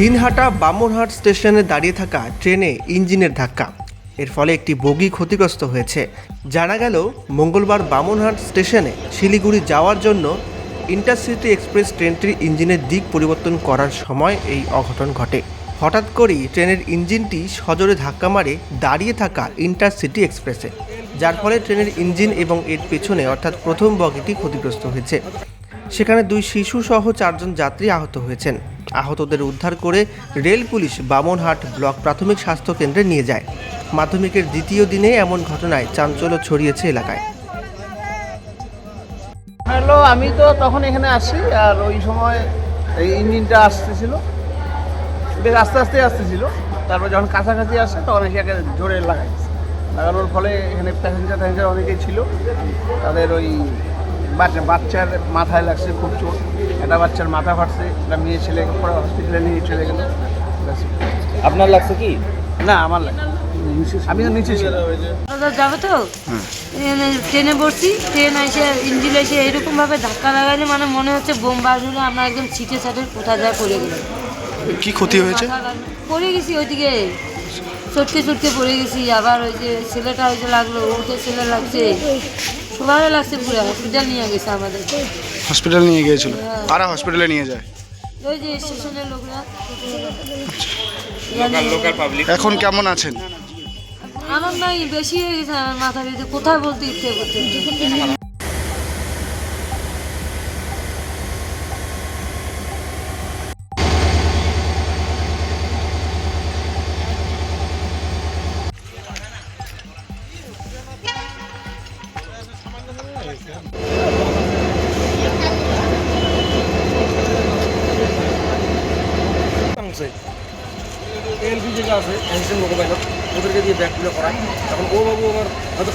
দিনহাটা বামনহাট স্টেশনে দাঁড়িয়ে থাকা ট্রেনে ইঞ্জিনের ধাক্কা। এর ফলে একটি বগি ক্ষতিগ্রস্ত হয়েছে। জানা গেল, মঙ্গলবার বামনহাট স্টেশনে শিলিগুড়ি যাওয়ার জন্য ইন্টারসিটি এক্সপ্রেস ট্রেনটির ইঞ্জিনের দিক পরিবর্তন করার সময় এই অঘটন ঘটে। হঠাৎ করেই ট্রেনের ইঞ্জিনটি সজোরে ধাক্কা মারে দাঁড়িয়ে থাকা ইন্টারসিটি এক্সপ্রেসে, যার ফলে ট্রেনের ইঞ্জিন এবং এর পেছনে অর্থাৎ প্রথম বগিটি ক্ষতিগ্রস্ত হয়েছে। সেখানে দুই শিশু সহ চারজন যাত্রী আহত হয়েছেন। আহতদের উদ্ধার করে রেল পুলিশ বামনহাট ব্লক প্রাথমিক স্বাস্থ্য কেন্দ্রে নিয়ে যায়। মাধ্যমিকের দ্বিতীয় দিনে এমন ঘটনায় চাঞ্চল্য ছড়িয়েছে এলাকায়। হ্যালো, আমি তো তখন এখানে আসি, আর ওই সময় এই ইঞ্জিনটা আসতেছিল। বেশ আস্তে আস্তে আসতেছিল। তারপর যখন কাছাকাছি আসে, তখন এসে জোরে লাগাই লাগানোর ফলে এখানে প্যাসেঞ্জার ট্যাসেঞ্জার অনেকেই ছিল। তাদের ওই বাচ্চার মাথায় লাগছে খুব চোট। একটা বাচ্চার মাথা ফাটছে একটা মেয়ে ছেলেকে পরে হসপিটালে নিয়ে চলে গেল। আপনার লাগছে কি? না আমার লাগে আমি তো নিচে ছিলাম। যাবে তো? ট্রেনে বসছি। ট্রেন এসে ইঞ্জিন এসে এরকম ভাবে ধাক্কা লাগালে মানে মনে হচ্ছে বোম বাজলে আমরা একদম ছিটে ছাটে কোথায় যায় পড়ে গেলাম। কি ক্ষতি হয়েছে? লাগল। পড়ে গেছি ওইদিকে। চটকে চটকে পড়ে গেছি। আবার ওই যে ছেলেটা ওই যে লাগল ওকে ছেলে লাগছে। সবাই লাগছে পুরো হসপিটাল নিয়ে গেছে আমাদের। হসপিটাল নিয়ে গিয়েছিল? কারা হসপিটালে নিয়ে যায়? ওই যে স্টেশনের লোকরা। লোকাল পাবলিক এখন কেমন আছেন? আমার নাই বেশি হয়ে গেছে আমার মাথা ব্যথা। কোথায় বলতে ইচ্ছে করছে এলপি যেটা আছে অ্যাসিস্ট্যান্ট মোকাইল ওদেরকে দিয়ে ব্যাগগুলো করায় এখন ও বাবু আবার হয়তো